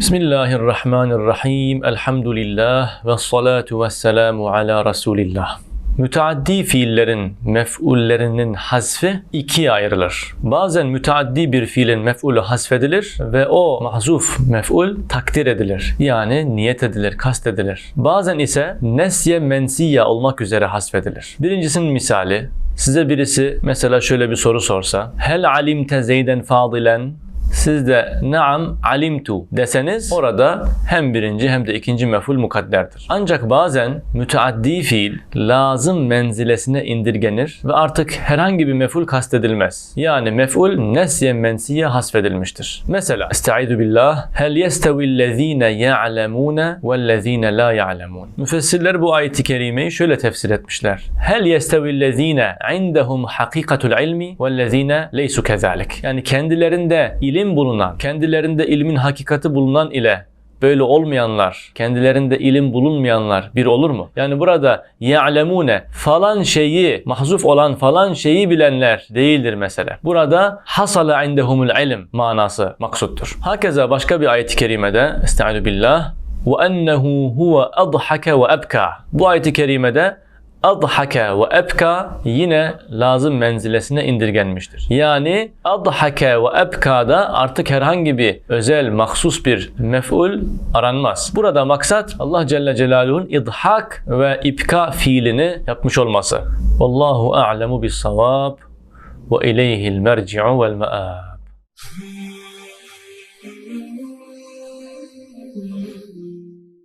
Bismillahirrahmanirrahim. Elhamdülillah ve salatu ve selamu ala Resulillah. Müteaddi fiillerin mef'ullerinin hasfi ikiye ayrılır. Bazen müteaddi bir fiilin mef'ulü hasfedilir ve o mahzuf mef'ul takdir edilir. Yani niyet edilir, kast edilir. Bazen ise nesye mensiye olmak üzere hasfedilir. Birincisinin misali size birisi mesela şöyle bir soru sorsa. Hel alimte zeyden fadilen siz de naam alimtu deseniz orada hem birinci hem de ikinci mef'ul mukadderdir. Ancak bazen müteaddi fiil lazım menzilesine indirgenir ve artık herhangi bir mef'ul kastedilmez. Yani mef'ul nesye mensiye hasfedilmiştir. Mesela Estaizu billah Hel yestevillezine ya'lemune vellezine la ya'lemun. Müfessirler bu ayeti kerimeyi şöyle tefsir etmişler. Hel yestevillezine indehum hakikatul ilmi vellezine leysu kezalik. Yani kendilerinde ilim bulunan, kendilerinde ilmin hakikati bulunan ile böyle olmayanlar, kendilerinde ilim bulunmayanlar bir olur mu? Yani burada ya'lemune falan şeyi, mahzuf olan falan şeyi bilenler değildir mesela. Burada hasala indehumul ilim manası maksuttur. Hakeza başka bir ayet-i kerimede Estaizu billah ve ennehu huve adhake ve ebka. Bu ayet-i kerimede adhake ve ebka yine lazım menzilesine indirgenmiştir. Yani adhake ve ebka'da artık herhangi bir özel, mahsus bir mef'ul aranmaz. Burada maksat Allah Celle Celaluhu'nun idhak ve ibka fiilini yapmış olması. Vallahu a'lemu bis savab ve ileyhil merci'u vel ma'ab.